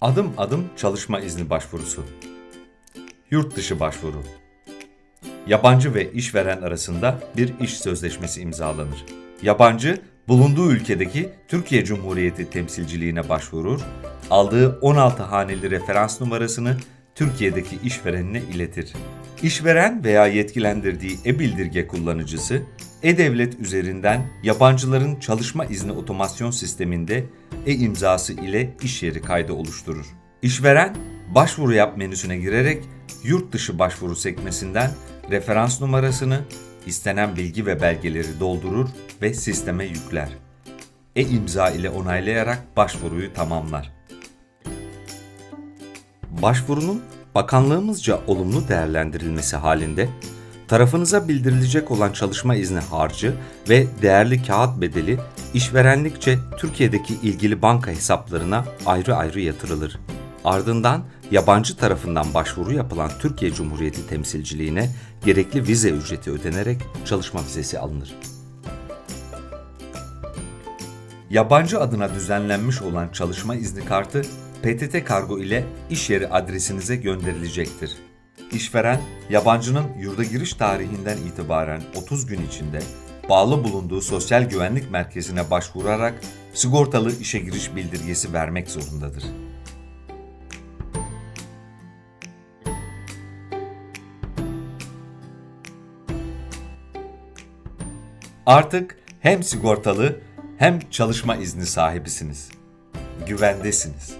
Adım adım çalışma izni başvurusu. Yurt dışı başvuru. Yabancı ve işveren arasında bir iş sözleşmesi imzalanır. Yabancı bulunduğu ülkedeki Türkiye Cumhuriyeti temsilciliğine başvurur, aldığı 16 haneli referans numarasını Türkiye'deki işverenine iletir. İşveren veya yetkilendirdiği e-bildirge kullanıcısı e-devlet üzerinden yabancıların çalışma izni otomasyon sisteminde e-imzası ile iş yeri kaydı oluşturur. İşveren başvuru yap menüsüne girerek yurt dışı başvuru sekmesinden referans numarasını, istenen bilgi ve belgeleri doldurur ve sisteme yükler. E-imza ile onaylayarak başvuruyu tamamlar. Başvurunun bakanlığımızca olumlu değerlendirilmesi halinde tarafınıza bildirilecek olan çalışma izni harcı ve değerli kağıt bedeli işverenlikçe Türkiye'deki ilgili banka hesaplarına ayrı ayrı yatırılır. Ardından yabancı tarafından başvuru yapılan Türkiye Cumhuriyeti temsilciliğine gerekli vize ücreti ödenerek çalışma vizesi alınır. Yabancı adına düzenlenmiş olan çalışma izni kartı PTT kargo ile iş yeri adresinize gönderilecektir. İşveren, yabancının yurda giriş tarihinden itibaren 30 gün içinde bağlı bulunduğu sosyal güvenlik merkezine başvurarak sigortalı işe giriş bildirgesi vermek zorundadır. Artık hem sigortalı hem çalışma izni sahibisiniz. Güvendesiniz.